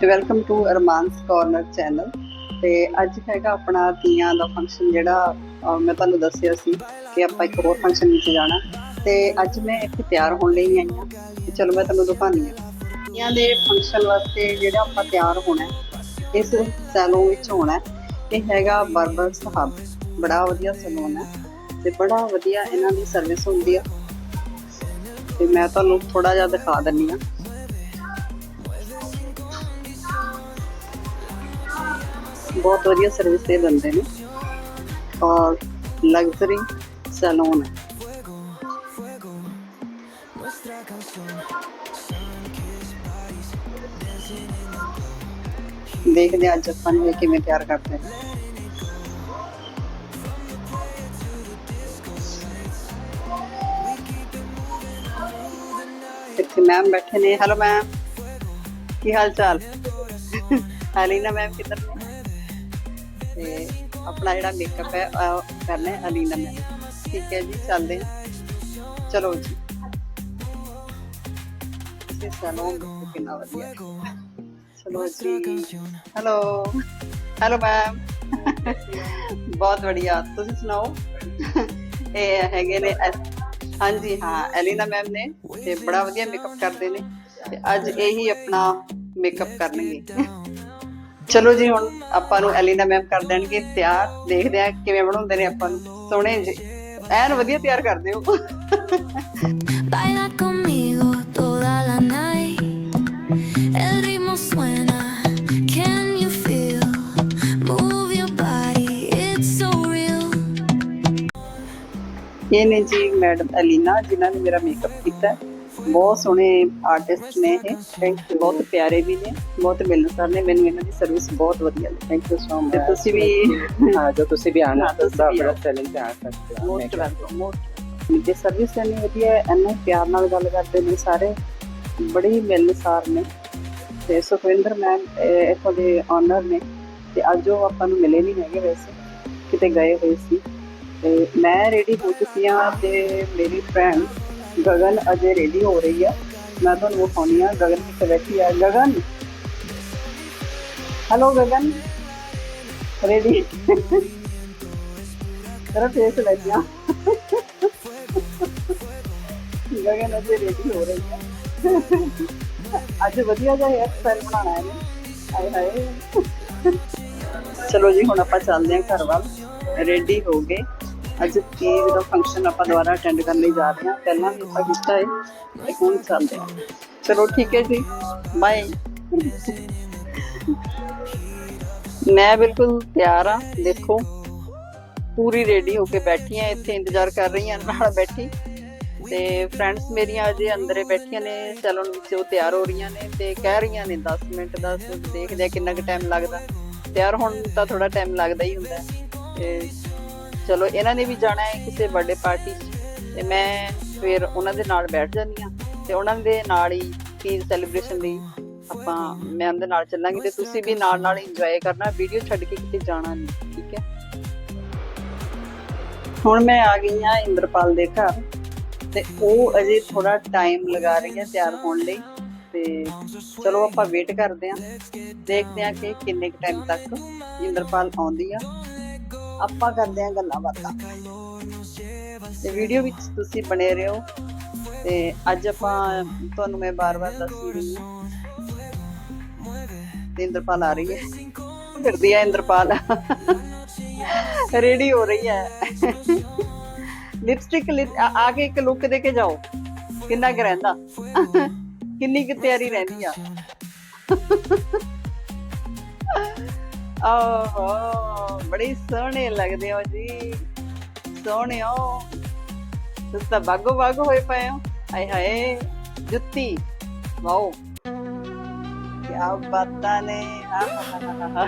ਤੇ welcome to Armaan's corner channel ਤੇ ਅੱਜ ਹੈਗਾ ਆਪਣਾ ਤੀਆਂ ਦਾ ਫੰਕਸ਼ਨ ਜਿਹੜਾ ਮੈਂ ਤੁਹਾਨੂੰ ਦੱਸਿਆ ਸੀ ਕਿ ਆਪਾਂ ਇੱਕ ਹੋਰ ਫੰਕਸ਼ਨ ਵਿੱਚ ਜਾਣਾ। ਤੇ ਅੱਜ ਮੈਂ ਇੱਥੇ ਤਿਆਰ ਹੋਣ ਲਈ ਆਈ ਹਾਂ। ਚਲੋ ਮੈਂ ਤੁਹਾਨੂੰ ਦਿਖਾਉਂਦੀ ਹਾਂ। ਤੀਆਂ ਦੇ ਫੰਕਸ਼ਨ ਵਾਸਤੇ ਜਿਹੜਾ ਆਪਾਂ ਤਿਆਰ ਹੋਣਾ ਇਸ ਸੈਲੂਨ ਵਿੱਚ ਹੋਣਾ ਇਹ ਹੈਗਾ ਬਰਬਰ ਸਾਹਿਬ। ਬੜਾ ਵਧੀਆ ਸੈਲੂਨ ਹੈ ਤੇ ਬੜਾ ਵਧੀਆ ਇਹਨਾਂ ਦੀ ਸਰਵਿਸ ਹੁੰਦੀ ਆ। ਤੇ ਮੈਂ ਤੁਹਾਨੂੰ ਥੋੜਾ ਜਿਹਾ ਦਿਖਾ ਦਿੰਨੀ ਆ ਬਹੁਤ ਵਧੀਆ ਸਰਵਿਸ ਦੇ ਦਿੰਦੇ ਨੇ ਔਰ ਲਗਜ਼ਰੀ ਸੈਲੂਨ ਹੈ ਦੇਖਦੇ ਹਾਂ ਅੱਜ ਆਪਾਂ ਨੂੰ ਇਹ ਕਿਵੇਂ ਤਿਆਰ ਕਰਦੇ ਨੇ ਇੱਥੇ ਮੈਮ ਬੈਠੇ ਨੇ ਹੈਲੋ ਮੈਮ ਕੀ ਹਾਲ ਚਾਲ ਅਲੀਨਾ ਮੈਮ ਕਿੱਧਰ ਨੇ ਤੇ ਆਪਣਾ ਜਿਹੜਾ ਮੇਕਅਪ ਹੈ ਉਹ ਕਰਨਾ ਹੈ ਅਲੀਨਾ ਮੈਮ। ਠੀਕ ਹੈ ਜੀ, ਚੱਲਦੇ ਹਾਂ। ਚਲੋ ਜੀ। ਇਸੇ ਸੈਲੂਨ ਦੇਖੋ ਕਿੰਨਾ ਵਧੀਆ। ਹੈ। ਚਲੋ ਜੀ। ਹੈਲੋ। Hello ma'am. ਬਹੁਤ ਵਧੀਆ। ਤੁਸੀਂ ਸੁਣਾਓ? ਇਹ ਹੈਗੇ ਨੇ ਐਸ- ਹਾਂਜੀ, ਹਾਂ ਐਲੀਨਾ ਮੈਮ ਨੇ ਤੇ ਬੜਾ ਵਧੀਆ ਮੇਕਅਪ ਕਰਦੇ ਨੇ। ਤੇ ਅੱਜ ਇਹੀ ਆਪਣਾ ਮੇਕਅਪ ਕਰਨਗੇ। ਚਲੋ ਜੀ ਹੁਣ ਆਪਾਂ ਨੂੰ ਐਲੀਨਾ ਮੈਮ ਕਰ ਦੇਣਗੇ ਤਿਆਰ ਦੇਖਦੇ ਆ ਕਿਵੇਂ ਬਣਾਉਂਦੇ ਨੇ ਆਪਾਂ ਨੂੰ ਸੋਹਣੇ ਜੀ ਐਨ ਵਧੀਆ ਤਿਆਰ ਕਰਦੇ ਹੋ Baila conmigo toda la night. El ritmo suena. Can you feel? Move your body. It's so real. ਇਹ ਨੇ ਜੀ ਮੈਡਮ ਅਲੀਨਾ ਜਿਨ੍ਹਾਂ ਨੇ ਮੇਰਾ ਮੇਕਅਪ ਕੀਤਾ। ਬਹੁਤ ਸੋਹਣੇ ਆਰਟਿਸਟ ਨੇ ਇਹ। ਥੈਂਕ ਯੂ ਬਹੁਤ ਪਿਆਰੇ ਵੀ ਨੇ ਬਹੁਤ ਮਿਲਣਸਾਰ ਨੇ। ਮੈਨੂੰ ਇਹਨਾਂ ਦੀ ਸਰਵਿਸ ਬਹੁਤ ਵਧੀਆ ਲੱਗੀ। ਥੈਂਕ ਯੂ ਸੋ ਤੇ ਮਚ ਤੁਸੀਂ ਵੀ ਹਾਂ ਜੋ ਤੁਸੀਂ ਵੀ ਆਣਾ ਤਾਂ। ਸੈਲਿੰਗ ਤੇ ਆ ਸਕਦੇ ਹੋ। ਮੋਸਟ ਵੈਲਕਮ ਮੋਸਟ ਤੇ ਸਰਵਿਸ ਇੰਨੀ ਵਧੀਆ ਹੈ ਇੰਨੇ ਪਿਆਰ ਨਾਲ ਗੱਲ ਕਰਦੇ ਨੇ ਸਾਰੇ। ਬੜੇ ਹੀ ਮਿਲਣਸਾਰ ਨੇ। ਤੇ ਸੁਖਵਿੰਦਰ ਮੈਮ ਇੱਥੋਂ ਦੇ ਓਨਰ ਨੇ। ਤੇ ਅੱਜ ਉਹ ਆਪਾਂ ਨੂੰ ਮਿਲੇ ਨਹੀਂ ਹੈਗੇ ਵੈਸੇ। ਕਿਤੇ ਗਏ ਹੋਏ ਸੀ। ਤੇ ਮੈਂ ਰੈਡੀ ਹੋ ਚੁੱਕੀ ਹਾਂ ਤੇ ਮੇਰੀ ਫਰੈਂਡ ਗਗਨ ਅਜੇ ਰੈਡੀ ਹੋ ਰਹੀ ਹੈ ਮੈਂ ਤੁਹਾਨੂੰ ਵਿਖਾਉਣੀ ਆ ਗਗਨ ਕਿੱਥੇ ਬੈਠੀ ਆ? ਗਗਨ? ਹੈਲੋ ਗਗਨ? ਰੈਡੀ ਤੇਰਾ ਫੇਸ ਲੱਗਿਆ ਗਗਨ ਅਜੇ ਰੈਡੀ ਹੋ ਰਹੀ ਹੈ ਅੱਜ ਵਧੀਆ ਜਿਹਾ ਹੇਅਰ ਸਟਾਈਲ ਬਣਾਉਣਾ ਹੈ ਹਾਏ ਹਾਏ। ਚਲੋ ਜੀ, ਹੁਣ ਆਪਾਂ ਚੱਲਦੇ ਹਾਂ ਘਰ ਵੱਲ। ਰੈਡੀ ਹੋ ਗਏ। ਅੱਜ ਤੀਜ ਦਾ ਫੰਕਸ਼ਨ ਆਪਾਂ ਦੁਬਾਰਾ ਅਟੈਂਡ ਕਰਨ ਲਈ ਜਾ ਰਹੇ ਹਾਂ, ਪਹਿਲਾਂ ਵੀ ਆਪਾਂ ਕੀਤਾ ਹੈ ਤੇ ਹੁਣ ਚੱਲਦੇ ਹਾਂ। ਚਲੋ ਠੀਕ ਹੈ ਜੀ ਬਾਏ ਮੈਂ ਬਿਲਕੁਲ ਤਿਆਰ ਆ ਦੇਖੋ, ਪੂਰੀ ਰੈਡੀ ਹੋ ਕੇ ਬੈਠੀ ਆ ਇੱਥੇ ਇੰਤਜ਼ਾਰ ਕਰ ਰਹੀ ਆ ਨਾਲ ਬੈਠੀ। ਤੇ ਫਰੈਂਡਸ ਮੇਰੀਆਂ ਅਜੇ ਅੰਦਰੇ ਬੈਠੀਆਂ ਨੇ ਸੈਲੂਨ ਵਿੱਚ ਉਹ ਤਿਆਰ ਹੋ ਰਹੀਆਂ ਨੇ ਤੇ ਕਹਿ ਰਹੀਆਂ ਨੇ 10 ਮਿੰਟ ਦਾ ਦੇਖਦੇ ਆ ਕਿੰਨਾ ਕੁ ਟਾਈਮ ਲੱਗਦਾ। ਤਿਆਰ ਹੋਣ ਨੂੰ ਥੋੜਾ ਟਾਈਮ ਲੱਗਦਾ ਹੀ ਹੁੰਦਾ ਤੇ ਚਲੋ, ਇਹਨਾਂ ਨੇ ਵੀ ਜਾਣਾ ਹੈ ਕਿਸੇ ਬਰਥਡੇ ਪਾਰਟੀ 'ਚ। ਤੇ ਮੈਂ ਫਿਰ ਉਹਨਾਂ ਦੇ ਨਾਲ ਬੈਠ ਜਾਂਦੀ ਆ ਤੇ ਉਹਨਾਂ ਦੇ ਨਾਲ ਹੀ ਤੀਜ ਸੈਲੀਬ੍ਰੇਸ਼ਨ ਲਈ ਆਪਾਂ, ਮੈਂ ਉਹਦੇ ਨਾਲ ਚੱਲਾਂਗੀ ਤੇ ਤੁਸੀਂ ਵੀ ਨਾਲ ਨਾਲ ਇੰਜੋਏ ਕਰਨਾ। ਵੀਡੀਓ ਛੱਡ ਕੇ ਕਿਤੇ ਜਾਣਾ ਨਹੀਂ, ਠੀਕ ਹੈ? ਹੁਣ ਮੈਂ ਆ ਗਈ ਆ ਇੰਦਰਪਾਲ ਦੇ ਘਰ ਤੇ ਉਹ ਅਜੇ ਥੋੜਾ ਟਾਈਮ ਲਗਾ ਰਹੀ ਹੈ ਤਿਆਰ ਹੋਣ ਲਈ ਤੇ ਚਲੋ ਆਪਾਂ ਵੇਟ ਕਰਦੇ ਹਾਂ। ਦੇਖਦੇ ਹਾਂ ਕਿ ਕਿੰਨੇ ਕੁ ਟਾਈਮ ਤੱਕ ਇੰਦਰਪਾਲ ਆਉਂਦੀ ਆ। ਆਪਾਂ ਕਰਦੇ ਹਾਂ ਗੱਲਾਂ ਬਾਤਾਂ। ਤੇ ਵੀਡੀਓ ਵਿੱਚ ਤੁਸੀਂ ਬਣੇ ਰਹੋ। ਤੇ ਅੱਜ ਆਪਾਂ ਤੁਹਾਨੂੰ ਮੈਂ ਬਾਰ-ਬਾਰ ਦੱਸ ਰਹੀ ਹਾਂ। ਇੰਦਰਪਾਲ ਆ ਰਹੀ ਹੈ। ਫਿਰਦੀ ਹੈ ਇੰਦਰਪਾਲ। ਰੈਡੀ ਹੋ ਰਹੀ ਹੈ। ਲਿਪਸਟਿਕ ਆ ਕੇ ਇੱਕ ਲੁੱਕ ਦੇ ਕੇ ਜਾਓ। ਕਿੰਨਾ ਕੁ ਰਹਿੰਦਾ? ਕਿੰਨੀ ਕੁ ਤਿਆਰੀ ਰਹਿੰਦੀ ਆ? ਆਹੋ, ਬੜੀ ਸੋਹਣੇ ਲੱਗਦੇ ਹੋ ਜੀ। ਸੋਹਣੇ ਹੋ। ਤੁਸੀਂ ਤਾਂ ਬਾਗੋ ਬਾਗੋ ਹੋਏ ਪਏ ਹੋ। ਹਾਏ ਹਾਏ, ਜੁੱਤੀ। ਵਾਓ। ਕੀ ਬਾਤਾਂ ਨੇ। ਆਹਾਹਾਹਾ।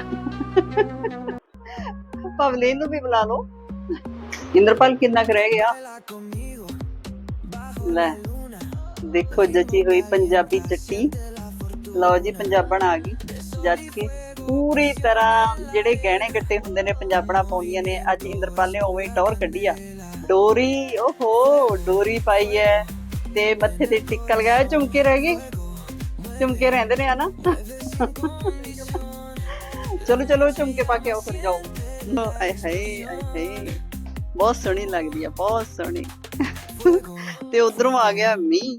ਪਵਲੀਨ ਨੂੰ ਵੀ ਬੁਲਾ ਲਓ। ਇੰਦਰਪਾਲ ਕਿੰਨਾ ਕੁ ਰਹਿ ਗਿਆ? ਲੈ, ਦੇਖੋ, ਜਚੀ ਹੋਈ ਪੰਜਾਬੀ ਚੱਟੀ। ਲਓ ਜੀ, ਪੰਜਾਬਣ ਆ ਗਈ। ਜੱਜ ਕੇ। ਪੂਰੀ ਤਰ੍ਹਾਂ ਜਿਹੜੇ ਗਹਿਣੇ ਗੱਟੇ ਹੁੰਦੇ ਨੇ, ਪੰਜਾਬਣਾ ਪਾਉਂਦੀਆਂ ਨੇ, ਅੱਜ ਇੰਦਰਪਾਲ ਨੇ ਉਵੇਂ ਹੀ ਟੌਰ ਕੱਢੀ ਆ। ਡੋਰੀ, ਓਹੋ, ਡੋਰੀ ਪਾਈ ਐ ਤੇ ਮੱਥੇ ਤੇ ਟਿੱਕਾ ਲਗਾਇਆ ਝੁਮਕੇ ਰਹਿ ਗਏ। ਝੁਮਕੇ ਰਹਿੰਦੇ ਨੇ ਹਨਾ। ਚਲੋ ਚਲੋ ਝੁਮਕੇ ਪਾ ਕੇ ਆਓ ਫਿਰ, ਜਾਓ। ਆਏ ਹਾਏ ਆਏ ਹਾਏ। ਬਹੁਤ ਸੋਹਣੀ ਲੱਗਦੀ ਆ, ਬਹੁਤ ਸੋਹਣੀ। ਤੇ ਉਧਰੋਂ ਆ ਗਿਆ ਮੀਂਹ।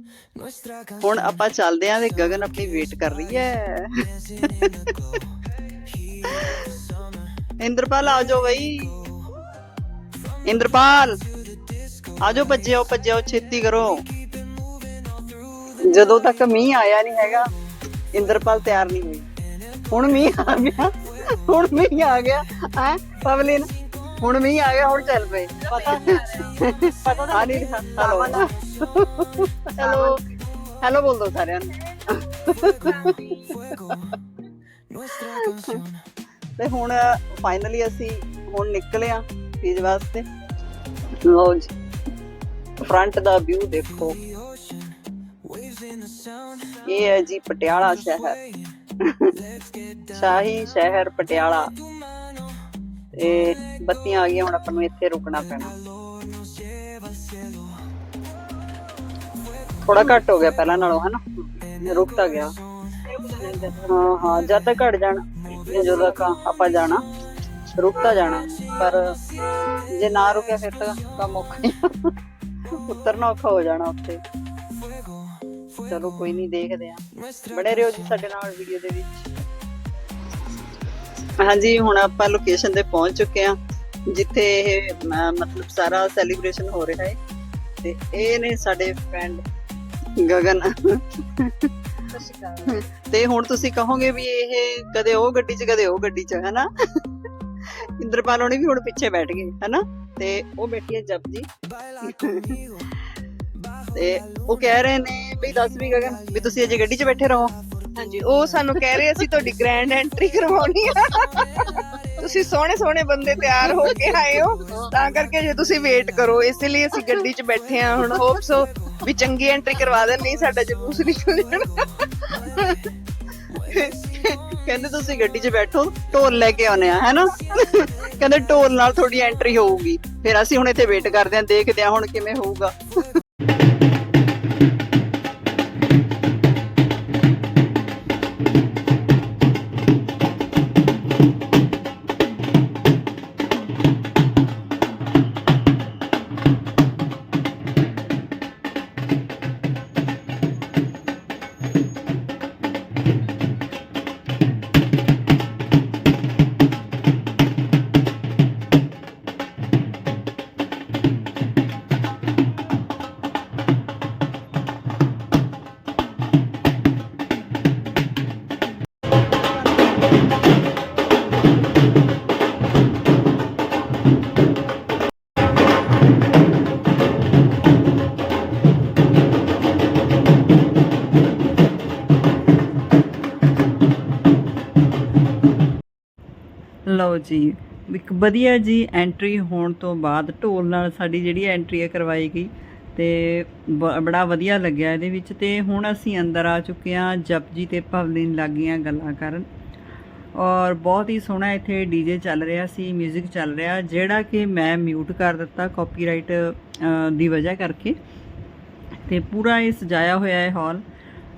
ਹੁਣ ਆਪਾਂ ਚੱਲਦੇ ਆਂ ਤੇ ਗਗਨ ਆਪਣੀ ਵੇਟ ਕਰ ਰਹੀ ਹੈ ਇੰਦਰਪਾਲ ਆ ਜਾਓ ਬਈ ਇੰਦਰਪਾਲ ਆ ਜਾਓ ਭੱਜਿਓ ਭੱਜਿਓ ਛੇਤੀ ਕਰੋ ਜਦੋਂ ਤੱਕ ਮੀਂਹ ਆਇਆ ਨਹੀਂ ਹੈਗਾ ਇੰਦਰਪਾਲ ਤਿਆਰ ਨਹੀਂ ਹੋਈ ਹੁਣ ਮੀਂਹ ਆ ਗਿਆ ਹੁਣ ਮੀਂਹ ਆ ਗਿਆ ਹੈ ਪਵਲਿਨ ਹੁਣ ਮੀਂਹ ਆ ਗਿਆ ਹੁਣ ਚੱਲ ਪਏ ਪਤਾ ਪਤਾ ਤਾਂ ਨਹੀਂ ਹੈਲੋ ਹੈਲੋ ਹੈਲੋ ਬੋਲ ਦੋ ਸਾਰਿਆਂ ਨੂੰ ਤੇ ਹੁਣ ਫਾਈਨਲੀ ਅਸੀਂ ਹੁਣ ਨਿਕਲੇ ਆ ਚੀਜ਼ ਵਾਸਤੇ। ਲਓ ਜੀ ਫਰੰਟ ਦਾ ਵਿਊ ਦੇਖੋ। ਇਹ ਹੈ ਜੀ ਪਟਿਆਲਾ ਸ਼ਹਿਰ। ਸ਼ਾਹੀ ਸ਼ਹਿਰ ਪਟਿਆਲਾ। ਤੇ ਬੱਤੀਆਂ ਆ ਗਈਆਂ, ਹੁਣ ਆਪਾਂ ਨੂੰ ਇੱਥੇ ਰੁਕਣਾ ਪੈਣਾ। ਥੋੜਾ ਘੱਟ ਹੋ ਗਿਆ ਪਹਿਲਾਂ ਨਾਲੋਂ, ਹਨਾ? ਰੁਕਤਾ ਗਿਆ। ਹਾਂ ਹਾਂ, ਜਦ ਤੱਕ ਘਟ ਜਾਣ। ਜਦੋਂ ਤੱਕ ਆਪਾਂ ਜਾਣਾ ਰੁਕਤਾ ਜਾਣਾ, ਪਰ ਜੇ ਨਾ ਰੁਕਿਆ ਫਿਰ ਤਾਂ ਕੰਮ ਔਖਾ ਹੀ ਉਤਰਨਾ ਔਖਾ ਹੋ ਜਾਣਾ ਉੱਤੇ ਚਲੋ ਕੋਈ ਨਹੀਂ, ਦੇਖਦੇ ਆ ਬਣੇ ਰਹੋ ਜੀ ਸਾਡੇ ਨਾਲ ਵੀਡੀਓ ਦੇ ਵਿੱਚ। ਹਾਂਜੀ, ਹੁਣ ਆਪਾਂ ਲੋਕੇਸ਼ਨ ਤੇ ਪਹੁੰਚ ਚੁੱਕੇ ਆ ਜਿੱਥੇ ਇਹ ਮਤਲਬ ਸਾਰਾ ਸੈਲੀਬ੍ਰੇਸ਼ਨ ਹੋ ਰਿਹਾ ਹੈ। ਤੇ ਇਹ ਨੇ ਸਾਡੇ ਫਰੈਂਡ ਗਗਨ। ਤੇ ਹੁਣ ਤੁਸੀਂ ਕਹੋਗੇ ਵੀ ਇਹ ਕਦੇ ਉਹ ਗੱਡੀ 'ਚ ਕਦੇ ਉਹ ਗੱਡੀ 'ਚ ਹੈਨਾ? ਇੰਦਰਪਾਲ ਹੋਣੀ ਵੀ ਹੁਣ ਪਿੱਛੇ ਬੈਠ ਗਏ ਹੈਨਾ? ਤੇ ਉਹ ਬੈਠੀ ਹੈ ਜਪਜੀ ਤੇ ਉਹ ਕਹਿ ਰਹੇ ਨੇ ਵੀ ਦੱਸ ਵੀ ਗਗਨ ਵੀ ਤੁਸੀਂ ਅਜੇ ਗੱਡੀ 'ਚ ਬੈਠੇ ਰਹੋ। ਹਾਂਜੀ। ਉਹ ਸਾਨੂੰ ਕਹਿ ਰਹੇ ਅਸੀਂ ਤੁਹਾਡੀ ਗ੍ਰੈਂਡ ਐਂਟਰੀ ਕਰਵਾਉਣੀ ਆ। ਤੁਸੀਂ ਸੋਹਣੇ ਸੋਹਣੇ ਬੰਦੇ ਤਿਆਰ ਹੋ ਕੇ ਆਏ ਹੋ। ਤਾਂ ਕਰਕੇ ਜੇ ਤੁਸੀਂ ਵੇਟ ਕਰੋ ਇਸ ਲਈ ਅਸੀਂ ਗੱਡੀ 'ਚ ਬੈਠੇ ਆ ਹੁਣ ਹੋਪ ਸੋ ਵੀ ਚੰਗੀ ਐਂਟਰੀ ਕਰਵਾ ਦੇਣ ਨਹੀਂ ਸਾਡਾ ਜਲੂਸ ਨਿਕਲ ਜਾਣਾ ਕਹਿੰਦੇ ਤੁਸੀਂ ਗੱਡੀ 'ਚ ਬੈਠੋ, ਢੋਲ ਲੈ ਕੇ ਆਉਨੇ ਆ, ਹੈਨਾ? ਕਹਿੰਦੇ ਢੋਲ ਨਾਲ ਤੁਹਾਡੀ ਐਂਟਰੀ ਹੋਊਗੀ। ਫਿਰ ਅਸੀਂ ਹੁਣ ਇੱਥੇ ਵੇਟ ਕਰਦੇ ਆਂ, ਦੇਖਦੇ ਆਂ ਹੁਣ ਕਿਵੇਂ ਹੋਊਗਾ। ਲਓ ਜੀ, ਇੱਕ ਵਧੀਆ ਜੀ ਐਂਟਰੀ ਹੋਣ ਤੋਂ ਬਾਅਦ ਢੋਲ ਨਾਲ ਸਾਡੀ ਜਿਹੜੀ ਐਂਟਰੀ ਹੈ ਕਰਵਾਈ ਗਈ ਤੇ ਬ- ਬੜਾ ਵਧੀਆ ਲੱਗਿਆ ਇਹਦੇ ਵਿੱਚ ਤੇ ਹੁਣ ਅਸੀਂ ਅੰਦਰ ਆ ਚੁੱਕੇ ਹਾਂ ਜਪਜੀ ਤੇ ਭਵਲਿਨ ਲੱਗੀਆਂ ਗੱਲਾਂ ਕਰਨ। ਔਰ ਬਹੁਤ ਹੀ ਸੋਹਣਾ ਇੱਥੇ ਡੀਜੇ ਚੱਲ ਰਿਹਾ ਸੀ 뮤직 ਚੱਲ ਰਿਹਾ, ਜਿਹੜਾ ਕਿ ਮੈਂ ਮਿਊਟ ਕਰ ਦਿੱਤਾ ਕਾਪੀਰਾਈਟ ਦੀ ਵਜ੍ਹਾ ਕਰਕੇ। ਤੇ ਪੂਰਾ ਇਹ ਸਜਾਇਆ ਹੋਇਆ ਹੈ ਹਾਲ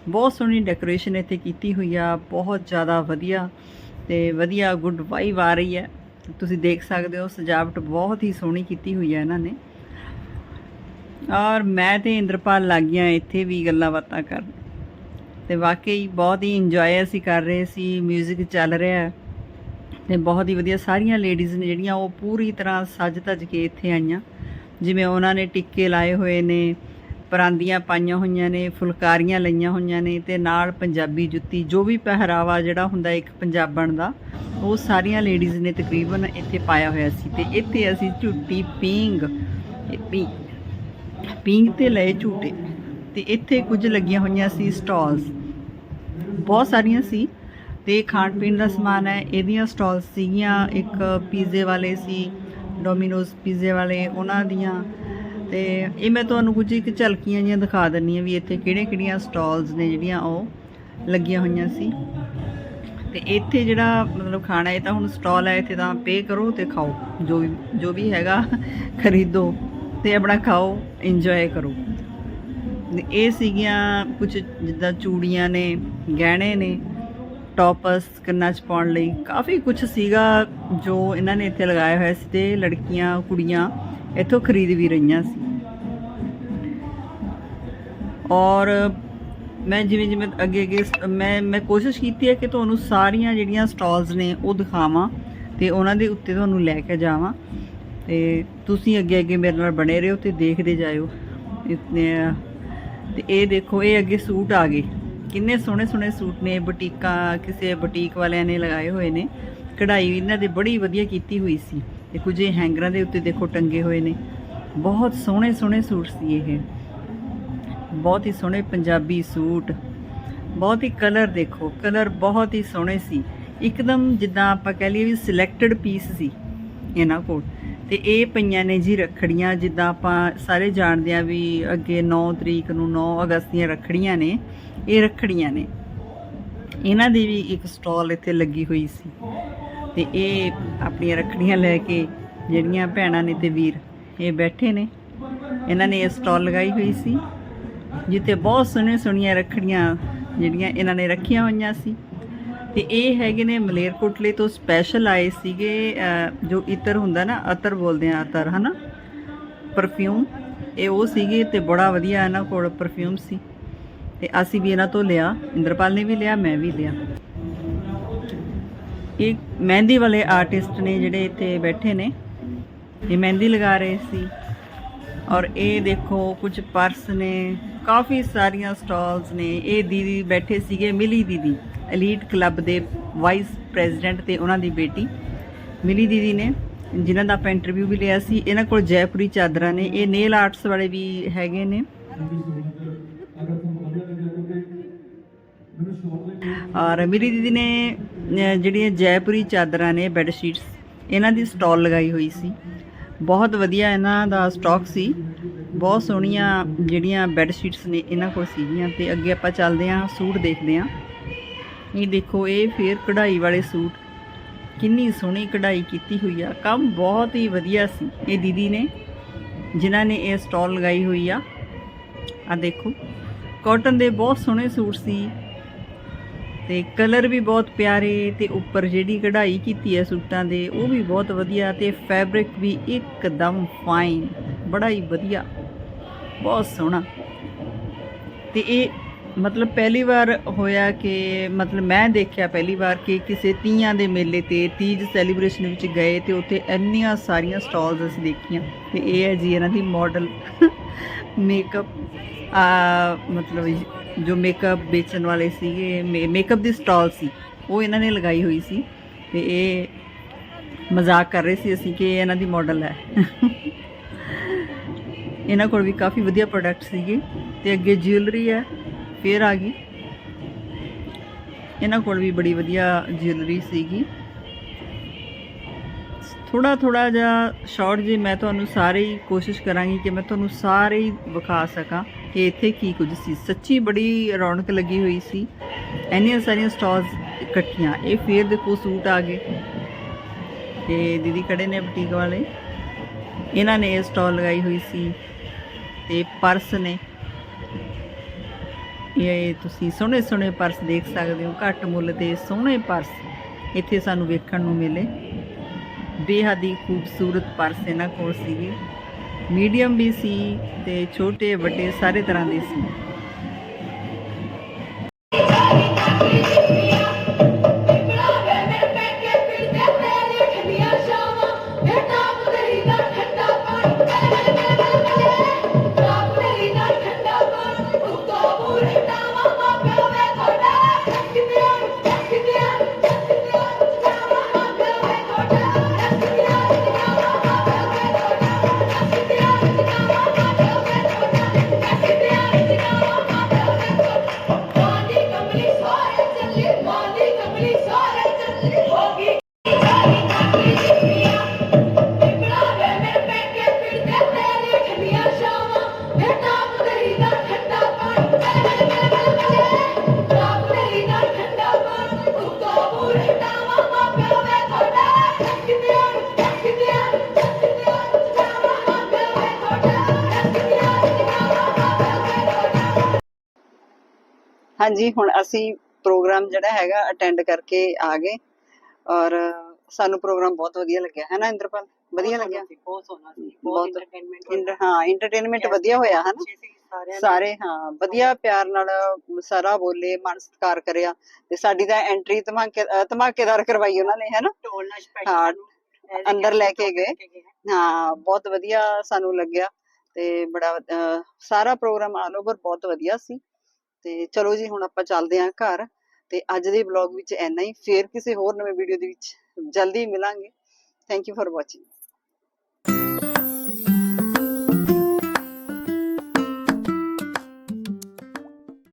ਬਹੁਤ ਸੋਹਣੀ ਡੈਕੋਰੇਸ਼ਨ ਇੱਥੇ ਕੀਤੀ ਹੋਈ ਆ, ਬਹੁਤ ਜ਼ਿਆਦਾ ਵਧੀਆ। ਤੇ ਵਧੀਆ ਗੁੱਡ ਵਾਈਬ ਆ ਰਹੀ ਹੈ। ਤੁਸੀਂ ਦੇਖ ਸਕਦੇ ਹੋ, ਸਜਾਵਟ ਬਹੁਤ ਹੀ ਸੋਹਣੀ ਕੀਤੀ ਹੋਈ ਹੈ ਇਹਨਾਂ ਨੇ। ਔਰ ਮੈਂ ਤੇ ਇੰਦਰਪਾਲ ਲੱਗੀਆਂ ਇੱਥੇ ਵੀ ਗੱਲਾਂ ਬਾਤਾਂ ਕਰਨ। ਤੇ ਵਾਕਈ ਬਹੁਤ ਹੀ ਇੰਜੋਏ ਅਸੀਂ ਕਰ ਰਹੇ ਸੀ 뮤직 ਚੱਲ ਰਿਹਾ ਹੈ। ਤੇ ਬਹੁਤ ਹੀ ਵਧੀਆ ਸਾਰੀਆਂ ਲੇਡੀਜ਼ ਨੇ ਜਿਹੜੀਆਂ ਉਹ ਪੂਰੀ ਤਰ੍ਹਾਂ ਸੱਜ ਧੱਜ ਕੇ ਇੱਥੇ ਆਈਆਂ। ਜਿਵੇਂ ਉਹਨਾਂ ਨੇ ਟਿੱਕੇ ਲਾਏ ਹੋਏ ਨੇ ਪਰਾਂਦੀਆਂ ਪਾਈਆਂ ਹੋਈਆਂ ਨੇ, ਫੁਲਕਾਰੀਆਂ ਲਈਆਂ ਹੋਈਆਂ ਨੇ ਤੇ ਨਾਲ ਪੰਜਾਬੀ ਜੁੱਤੀ, ਜੋ ਵੀ ਪਹਿਰਾਵਾ ਜਿਹੜਾ ਹੁੰਦਾ ਇੱਕ ਪੰਜਾਬਣ ਦਾ, ਉਹ ਸਾਰੀਆਂ ਲੇਡੀਜ਼ ਨੇ ਤਕਰੀਬਨ ਇੱਥੇ ਪਾਇਆ ਹੋਇਆ ਸੀ ਤੇ ਇੱਥੇ ਅਸੀਂ ਝੂਟੀ ਪੀਂਗ ਇਹ ਪੀਂਗ ਤੇ ਲਏ ਝੂਟੇ ਤੇ ਇੱਥੇ ਕੁਝ ਲੱਗੀਆਂ ਹੋਈਆਂ ਸੀ ਸਟਾਲਸ ਬਹੁਤ ਸਾਰੀਆਂ ਸੀ ਤੇ ਖਾਣ ਪੀਣ ਦਾ ਸਮਾਨ ਹੈ, ਇਹਦੀਆਂ ਸਟਾਲਸ ਸੀਗੀਆਂ, ਇੱਕ ਪੀਜ਼ੇ ਵਾਲੇ ਸੀ ਡੋਮਿਨੋਜ਼ ਪੀਜ਼ੇ ਵਾਲੇ, ਉਹਨਾਂ ਦੀਆਂ ਤੇ ਇਹ ਮੈਂ ਤੁਹਾਨੂੰ ਕੁਝ ਇੱਕ ਝਲਕੀਆਂ ਜੀਆਂ ਦਿਖਾ ਦਿੰਨੀ ਆ ਵੀ ਇੱਥੇ ਕਿਹੜੇ ਕਿਹੜੀਆਂ ਸਟਾਲਸ ਨੇ ਜਿਹੜੀਆਂ ਉਹ ਲੱਗੀਆਂ ਹੋਈਆਂ ਸੀ। ਤੇ ਇੱਥੇ ਜਿਹੜਾ ਮਤਲਬ ਖਾਣਾ ਹੈ ਤਾਂ ਹੁਣ ਸਟਾਲ ਹੈ, ਇੱਥੇ ਤਾਂ ਪੇ ਕਰੋ ਤੇ ਖਾਓ। ਜੋ ਵੀ ਜੋ ਵੀ ਹੈਗਾ, ਖਰੀਦੋ ਤੇ ਆਪਣਾ ਖਾਓ ਇੰਜੋਏ ਕਰੋ। ਇਹ ਸੀਗੀਆਂ ਕੁਝ ਜਿੱਦਾਂ ਚੂੜੀਆਂ ਨੇ, ਗਹਿਣੇ ਨੇ ਟੌਪਸ ਕੰਨਾਂ 'ਚ ਪਾਉਣ ਲਈ। ਕਾਫੀ ਕੁਝ ਸੀਗਾ ਜੋ ਇਹਨਾਂ ਨੇ ਇੱਥੇ ਲਗਾਇਆ ਹੋਇਆ ਸੀ ਤੇ ਲੜਕੀਆਂ, ਕੁੜੀਆਂ ਇੱਥੋਂ ਖਰੀਦ ਵੀ ਰਹੀਆਂ ਸੀ। ਔਰ ਮੈਂ ਜਿਵੇਂ ਜਿਵੇਂ ਅੱਗੇ ਅੱਗੇ ਮੈਂ ਮੈਂ ਕੋਸ਼ਿਸ਼ ਕੀਤੀ ਹੈ ਕਿ ਤੁਹਾਨੂੰ ਸਾਰੀਆਂ ਜਿਹੜੀਆਂ ਸਟਾਲਸ ਨੇ ਉਹ ਦਿਖਾਵਾਂ ਤੇ ਉਹਨਾਂ ਦੇ ਉੱਤੇ ਤੁਹਾਨੂੰ ਲੈ ਕੇ ਜਾਵਾਂ। ਤੇ ਤੁਸੀਂ ਅੱਗੇ ਅੱਗੇ ਮੇਰੇ ਨਾਲ ਬਣੇ ਰਹੋ ਤੇ ਦੇਖਦੇ ਜਾਇਓ। ਇਤਨੇ, ਤੇ ਇਹ ਦੇਖੋ, ਇਹ ਅੱਗੇ ਸੂਟ ਆ ਗਏ। ਕਿੰਨੇ ਸੋਹਣੇ ਸੋਹਣੇ ਸੂਟ ਨੇ, ਬੁਟੀਕਾਂ, ਕਿਸੇ ਬੁਟੀਕ ਵਾਲਿਆਂ ਨੇ ਲਗਾਏ ਹੋਏ ਨੇ। ਕਢਾਈ ਇਹਨਾਂ ਦੇ ਬੜੀ ਵਧੀਆ ਕੀਤੀ ਹੋਈ ਸੀ। ਤੇ ਕੁਝ ਹੈਂਗਰਾਂ ਦੇ ਉੱਤੇ ਦੇਖੋ ਟੰਗੇ ਹੋਏ ਨੇ। ਬਹੁਤ ਸੋਹਣੇ ਸੋਹਣੇ ਸੂਟ ਸੀ ਇਹ। ਬਹੁਤ ਹੀ ਸੋਹਣੇ ਪੰਜਾਬੀ ਸੂਟ। ਬਹੁਤ ਹੀ ਕਲਰ ਦੇਖੋ, ਕਲਰ ਬਹੁਤ ਹੀ ਸੋਹਣੇ ਸੀ। ਇੱਕਦਮ ਜਿੱਦਾਂ ਆਪਾਂ ਕਹਿ ਲਈਏ ਵੀ ਸਿਲੈਕਟਡ ਪੀਸ ਸੀ ਇਹਨਾਂ ਕੋਲ। ਤੇ ਇਹ ਪਈਆਂ ਨੇ ਜੀ ਰੱਖੜੀਆਂ, ਜਿੱਦਾਂ ਆਪਾਂ ਸਾਰੇ ਜਾਣਦੇ ਆ ਵੀ ਅੱਗੇ 9 ਤਰੀਕ ਨੂੰ 9 ਅਗਸਤ ਦੀਆਂ ਰੱਖੜੀਆਂ ਨੇ, ਇਹ ਰੱਖੜੀਆਂ ਨੇ। ਇਹਨਾਂ ਦੀ ਵੀ ਇੱਕ ਸਟਾਲ ਇੱਥੇ ਲੱਗੀ ਹੋਈ ਸੀ। ਤੇ ਇਹ ਆਪਣੀਆਂ ਰੱਖੜੀਆਂ ਲੈ ਕੇ ਜਿਹੜੀਆਂ ਭੈਣਾਂ ਨੇ ਤੇ ਵੀਰ, ਇਹ ਬੈਠੇ ਨੇ। ਇਹਨਾਂ ਨੇ ਇਹ ਸਟਾਲ ਲਗਾਈ ਹੋਈ ਸੀ, ਜਿੱਥੇ ਬਹੁਤ ਸੋਹਣੀਆਂ ਸੋਹਣੀਆਂ ਰੱਖੜੀਆਂ ਜਿਹੜੀਆਂ ਇਹਨਾਂ ਨੇ ਰੱਖੀਆਂ ਹੋਈਆਂ ਸੀ। ਤੇ ਇਹ ਹੈਗੇ ਨੇ ਮਲੇਰਕੋਟਲੇ ਤੋਂ ਸਪੈਸ਼ਲ ਆਏ ਸੀਗੇ ਜੋ ਇਤਰ ਹੁੰਦਾ ਨਾ, ਅਤਰ ਬੋਲਦੇ ਆ ਅਤਰ, ਹਨਾ? ਪਰਫਿਊਮ ਇਹ ਉਹ ਸੀਗੇ ਤੇ ਬੜਾ ਵਧੀਆ ਇਹਨਾਂ ਕੋਲ ਪਰਫਿਊਮ ਸੀ। ਤੇ ਅਸੀਂ ਵੀ ਇਹਨਾਂ ਤੋਂ ਲਿਆ, ਇੰਦਰਪਾਲ ਨੇ ਵੀ ਲਿਆ, ਮੈਂ ਵੀ ਲਿਆ। ਇਹ ਮਹਿੰਦੀ ਵਾਲੇ ਆਰਟਿਸਟ ਨੇ ਜਿਹੜੇ ਇੱਥੇ ਬੈਠੇ ਨੇ, ਇਹ ਮਹਿੰਦੀ ਲਗਾ ਰਹੇ ਸੀ। ਔਰ ਇਹ ਦੇਖੋ, ਕੁਝ ਪਰਸ ਨੇ, ਕਾਫੀ ਸਾਰੀਆਂ ਸਟਾਲਸ ਨੇ। ਇਹ ਦੀਦੀ ਬੈਠੇ ਸੀਗੇ, ਮਿਲੀ ਦੀਦੀ ਐਲੀਟ ਕਲੱਬ ਦੇ ਵਾਈਸ ਪ੍ਰੈਜ਼ੀਡੈਂਟ ਤੇ ਉਹਨਾਂ ਦੀ ਬੇਟੀ। ਮਿਲੀ ਦੀਦੀ ਨੇ, ਜਿਨ੍ਹਾਂ ਦਾ ਆਪਾਂ ਇੰਟਰਵਿਊ ਵੀ ਲਿਆ ਸੀ। ਇਹਨਾਂ ਕੋਲ ਜੈਪੁਰੀ ਚਾਦਰਾਂ ਨੇ, ਇਹ ਨੇਲ ਆਰਟਸ ਵਾਲੇ ਵੀ ਹੈਗੇ ਨੇ। ਔਰ ਮਿਲੀ ਦੀਦੀ ਨੇ ਜਿਹੜੀਆਂ ਜੈਪੁਰੀ ਚਾਦਰਾਂ ਨੇ ਬੈੱਡ ਸ਼ੀਟਸ ਇਹਨਾਂ ਦੀ ਸਟਾਲ ਲਗਾਈ ਹੋਈ ਸੀ। ਬਹੁਤ ਵਧੀਆ ਇਹਨਾਂ ਦਾ ਸਟਾਕ ਸੀ। ਬਹੁਤ ਸੋਹਣੀਆਂ ਜਿਹੜੀਆਂ ਬੈੱਡ ਸ਼ੀਟਸ ਨੇ ਇਹਨਾਂ ਕੋਲ ਸੀਗੀਆਂ ਤੇ ਅੱਗੇ ਆਪਾਂ ਚੱਲਦੇ ਹਾਂ, ਸੂਟ ਦੇਖਦੇ ਹਾਂ। ਇਹ ਦੇਖੋ, ਇਹ ਫੇਰ ਕਢਾਈ ਵਾਲੇ ਸੂਟ। ਕਿੰਨੀ ਸੋਹਣੀ ਕਢਾਈ ਕੀਤੀ ਹੋਈ ਆ। ਕੰਮ ਬਹੁਤ ਹੀ ਵਧੀਆ ਸੀ। ਇਹ ਦੀਦੀ ਨੇ, ਜਿਨ੍ਹਾਂ ਨੇ ਇਹ ਸਟਾਲ ਲਗਾਈ ਹੋਈ ਆ। ਆ ਦੇਖੋ ਕਾਟਨ ਦੇ ਬਹੁਤ ਸੋਹਣੇ ਸੂਟ ਸੀ। ਤੇ ਕਲਰ ਵੀ ਬਹੁਤ ਪਿਆਰੇ ਤੇ ਉੱਪਰ ਜਿਹੜੀ ਕਢਾਈ ਕੀਤੀ ਹੈ ਸੂਟਾਂ ਦੇ, ਉਹ ਵੀ ਬਹੁਤ ਵਧੀਆ ਤੇ ਫੈਬਰਿਕ ਵੀ ਇੱਕਦਮ ਫਾਈਨ ਬੜਾ ਹੀ ਵਧੀਆ, ਬਹੁਤ ਸੋਹਣਾ। ਤੇ ਇਹ ਮਤਲਬ ਪਹਿਲੀ ਵਾਰ ਹੋਇਆ ਕਿ ਮਤਲਬ ਮੈਂ ਦੇਖਿਆ ਪਹਿਲੀ ਵਾਰ ਕਿ ਕਿਸੇ ਤੀਆਂ ਦੇ ਮੇਲੇ ਤੇ ਤੀਜ ਸੈਲੀਬ੍ਰੇਸ਼ਨ ਵਿੱਚ ਗਏ ਤੇ ਉੱਥੇ ਇੰਨੀਆਂ ਸਾਰੀਆਂ ਸਟਾਲਸ ਅਸੀਂ ਦੇਖੀਆਂ ਤੇ ਇਹ ਹੈ ਜੀ ਇਹਨਾਂ ਦੀ ਮਾਡਲ ਮੇਕਅਪ ਆ ਮਤਲਬ ਜੋ ਮੇਕਅਪ ਵੇਚਣ ਵਾਲੇ ਸੀਗੇ ਮੇਕਅਪ ਦੀ ਸਟਾਲ ਸੀ, ਉਹ ਇਹਨਾਂ ਨੇ ਲਗਾਈ ਹੋਈ ਸੀ ਤੇ ਇਹ ਮਜ਼ਾਕ ਕਰ ਰਹੇ ਸੀ ਅਸੀਂ ਕਿ ਇਹਨਾਂ ਦੀ ਮਾਡਲ ਹੈ। ਇਹਨਾਂ ਕੋਲ ਵੀ ਕਾਫੀ ਵਧੀਆ ਪ੍ਰੋਡਕਟ ਸੀਗੇ ਤੇ ਅੱਗੇ ਜਿਊਲਰੀ ਹੈ, ਫੇਰ ਆ ਗਈ। ਇਹਨਾਂ ਕੋਲ ਵੀ ਬੜੀ ਵਧੀਆ ਜਿਊਲਰੀ ਸੀਗੀ। ਥੋੜਾ ਥੋੜਾ ਜਿਹਾ ਸ਼ਾਰਟ ਜੀ, ਮੈਂ ਤੁਹਾਨੂੰ ਸਾਰੇ ਹੀ ਕੋਸ਼ਿਸ਼ ਕਰਾਂਗੀ ਕਿ ਮੈਂ ਤੁਹਾਨੂੰ ਸਾਰੇ ਹੀ ਵਿਖਾ ਸਕਾਂ। ਕਿ ਇੱਥੇ ਕੀ ਕੁਝ ਸੀ। ਸੱਚੀ ਬੜੀ ਰੌਣਕ ਲੱਗੀ ਹੋਈ ਸੀ। ਇੰਨੀਆਂ ਸਾਰੀਆਂ ਸਟਾਲਸ ਇਕੱਠੀਆਂ। ਇਹ ਫੇਰ ਦੇਖੋ ਸੂਟ ਆ ਗਏ। ਤੇ ਦੀਦੀ ਖੜੇ ਨੇ ਬੁਟੀਕ ਵਾਲੇ। ਇਹਨਾਂ ਨੇ ਇਹ ਸਟਾਲ ਲਗਾਈ ਹੋਈ ਸੀ। ਤੇ ਪਰਸ ਨੇ। ਇਹ ਤੁਸੀਂ ਸੋਹਣੇ ਸੋਹਣੇ ਪਰਸ ਦੇਖ ਸਕਦੇ ਹੋ। ਘੱਟ ਮੁੱਲ ਦੇ ਸੋਹਣੇ ਪਰਸ ਇੱਥੇ ਸਾਨੂੰ ਵੇਖਣ ਨੂੰ ਮਿਲੇ। ਬੇਹੱਦ ਹੀ ਖੂਬਸੂਰਤ ਪਰਸ ਇਹਨਾਂ ਕੋਲ ਸੀਗੇ। ਮੀਡੀਅਮ ਵੀ ਸੀ ਤੇ ਛੋਟੇ ਵੱਡੇ ਸਾਰੇ ਤਰ੍ਹਾਂ ਦੇ ਸੀ। ਹਾਂਜੀ ਹੁਣ ਅਸੀਂ ਪ੍ਰੋਗਰਾਮ ਜਿਹੜਾ ਹੈਗਾ ਅਟੈਂਡ ਕਰਕੇ ਆ ਗਏ ਔਰ ਸਾਨੂੰ ਪ੍ਰੋਗਰਾਮ ਬਹੁਤ ਵਧੀਆ ਲੱਗਿਆ। ਹੈ ਨਾ ਇੰਦਰਪਾਲ? ਵਧੀਆ ਲੱਗਿਆ? ਬਹੁਤ ਸੋਹਣਾ ਸੀ ਬਹੁਤ ਹਾਂ ਇੰਟਰਟੇਨਮੈਂਟ ਵਧੀਆ ਹੋਇਆ ਹੈ ਨਾ? ਸਾਰੇ ਹਾਂ ਵਧੀਆ ਪਿਆਰ ਨਾਲ ਸਾਰਾ ਬੋਲੇ ਮਨ ਸਤਿਕਾਰ ਕਰਿਆ ਤੇ ਸਾਡੀ ਤਾਂ ਐਂਟਰੀ ਧਮਾਕੇ ਧਮਾਕੇਦਾਰ ਕਰਵਾਈ ਉਹਨਾਂ ਨੇ ਹੈ ਨਾ? ਹਾਂ, ਅੰਦਰ ਲੈ ਕੇ ਗਏ। ਹਾਂ ਬਹੁਤ ਵਧੀਆ ਸਾਨੂੰ ਲੱਗਿਆ ਤੇ ਬੜਾ ਸਾਰਾ ਪ੍ਰੋਗਰਾਮ ਆਲ ਓਵਰ ਬਹੁਤ ਵਧੀਆ ਸੀ। ਤੇ ਚਲੋ ਜੀ, ਹੁਣ ਆਪਾਂ ਚੱਲਦੇ ਹਾਂ ਘਰ ਤੇ ਅੱਜ ਦੇ ਵਲੌਗ ਵਿੱਚ ਇੰਨਾ ਹੀ। ਫੇਰ ਕਿਸੇ ਹੋਰ ਨਵੇਂ ਵੀਡੀਓ ਦੇ ਵਿੱਚ ਜਲਦੀ ਮਿਲਾਂਗੇ। Thank you for watching